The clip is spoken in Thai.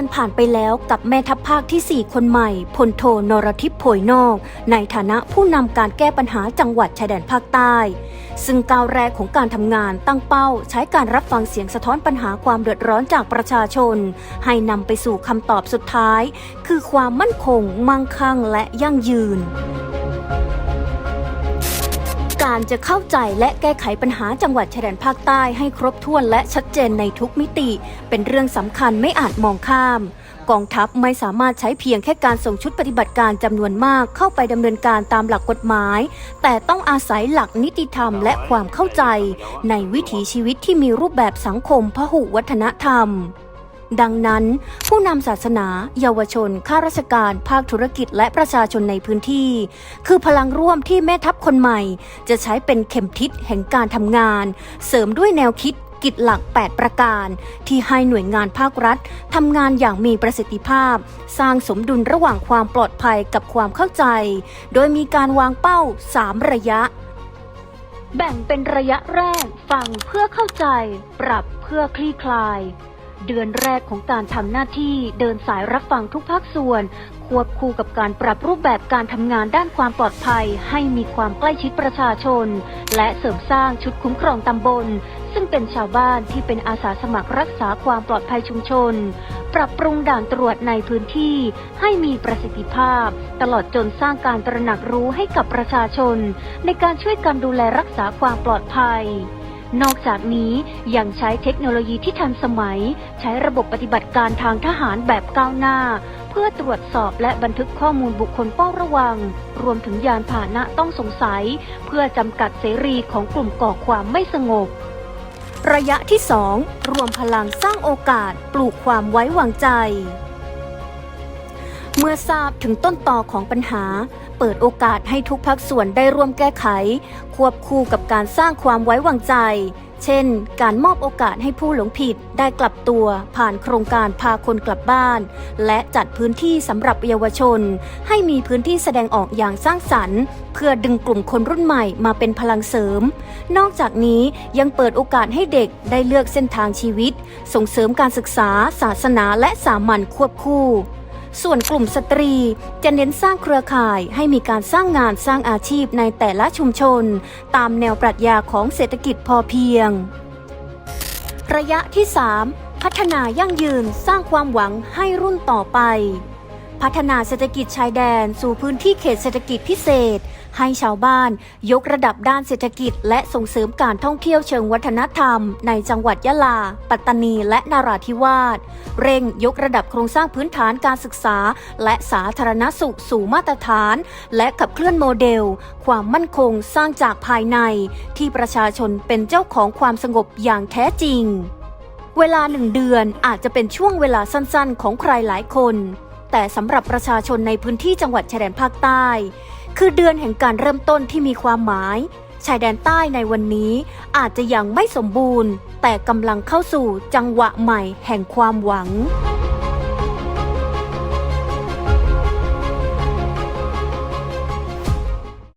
อนผ่านไปแล้วกับแม่ทัพภาคที่ 4 คนใหม่พลโทนรทิพย์โผยนอก ในฐานะผู้นำการแก้ปัญหาจังหวัดชายแดนภาคใต้ ซึ่งก้าวแรกของการทำงานตั้งเป้า ใช้การรับฟังเสียงสะท้อนปัญหาความเดือดร้อนจากประชาชน ให้นำไปสู่คำตอบสุดท้าย คือความมั่นคง มั่งคั่งและยั่งยืน การจะเข้าใจและแก้ไขปัญหาจังหวัดชายแดนภาคใต้ให้ครบถ้วนและชัดเจนในทุกมิติ เป็นเรื่องสำคัญไม่อาจมองข้ามกองทัพไม่สามารถใช้เพียงแค่การส่งชุดปฏิบัติการจำนวนมากเข้าไปดำเนินการตามหลักกฎหมาย แต่ต้องอาศัยหลักนิติธรรมและความเข้าใจ ในวิถีชีวิตที่มีรูปแบบสังคมพหุวัฒนธรรม ดังนั้น ผู้นำศาสนา เยาวชน ข้าราชการ ภาคธุรกิจและประชาชนในพื้นที่ คือพลังร่วมที่แม่ทัพคนใหม่ จะใช้เป็นเข็มทิศแห่งการทำงาน เสริมด้วยแนวคิดกิจหลัก 8 ประการ ที่ให้หน่วยงานภาครัฐทำงานอย่างมีประสิทธิภาพ สร้างสมดุลระหว่างความปลอดภัยกับความเข้าใจ โดยมีการวางเป้า 3 ระยะ แบ่งเป็นระยะแรก ฟังเพื่อเข้าใจ ปรับเพื่อคลี่คลาย เดือนแรกของการทำหน้าที่เดินสายรับฟังทุกภาคส่วน ควบคู่กับการปรับรูปแบบการทำงานด้านความปลอดภัย ให้มีความใกล้ชิดประชาชน และเสริมสร้างชุดคุ้มครองตำบล ซึ่งเป็นชาวบ้านที่เป็นอาสาสมัครรักษาความปลอดภัยชุมชน ปรับปรุงด่านตรวจในพื้นที่ ให้มีประสิทธิภาพ ตลอดจนสร้างการตระหนักรู้ให้กับประชาชน ในการช่วยกันดูแลรักษาความปลอดภัย นอกจากนี้ยังใช้เทคโนโลยีที่ทันสมัย ใช้ระบบปฏิบัติการทางทหารแบบก้าวหน้า เพื่อตรวจสอบและบันทึกข้อมูลบุคคลเฝ้าระวัง รวมถึงยานพาหนะต้องสงสัย เพื่อจำกัดเสรีของกลุ่มก่อความไม่สงบ ระยะที่ 2 รวมพลังสร้างโอกาสปลูกความไว้วางใจ เมื่อทราบถึงต้นต่อของปัญหา เปิดโอกาสให้ทุกภาคส่วนได้ร่วมแก้ไข ควบคู่กับการสร้างความไว้วางใจ เช่น การมอบโอกาสให้ผู้หลงผิดได้กลับตัว ผ่านโครงการพาคนกลับบ้าน และจัดพื้นที่สำหรับเยาวชน ให้มีพื้นที่แสดงออกอย่างสร้างสรรค์ เพื่อดึงกลุ่มคนรุ่นใหม่มาเป็นพลังเสริม นอกจากนี้ยังเปิดโอกาสให้เด็กได้เลือกเส้นทางชีวิต ส่งเสริมการศึกษา ศาสนาและสามัญควบคู่ ส่วนกลุ่มสตรีจะเน้นสร้างเครือข่ายให้มีการสร้างงานสร้างอาชีพในแต่ละชุมชน ตามแนวปรัชญาของเศรษฐกิจพอเพียง ระยะที่ 3 พัฒนายั่งยืนสร้างความหวังให้รุ่นต่อไปพัฒนาเศรษฐกิจชายแดนสู่พื้นที่เขตเศรษฐกิจพิเศษ ให้ชาวบ้าน ยกระดับด้านเศรษฐกิจ และส่งเสริมการท่องเที่ยวเชิงวัฒนธรรม ในจังหวัดยะลา ปัตตานี และนาราธิวาสเร่งยกระดับโครงสร้างพื้นฐานการศึกษา และสาธารณสุขสู่มาตรฐาน และขับเคลื่อนโมเดล ความมั่นคงสร้างจากภายใน ที่ประชาชนเป็นเจ้าของความสงบอย่างแท้จริง เวลาหนึ่งเดือนอาจจะเป็นช่วงเวลาสั้นๆ ของใครหลายคนแต่สำหรับประชาชนในพื้นที่จังหวัดชายแดนภาคใต้ คือเดือนแห่งการเริ่มต้นที่มีความหมาย ชายแดนใต้ในวันนี้อาจจะยังไม่สมบูรณ์ แต่กำลังเข้าสู่จังหวะใหม่แห่งความหวัง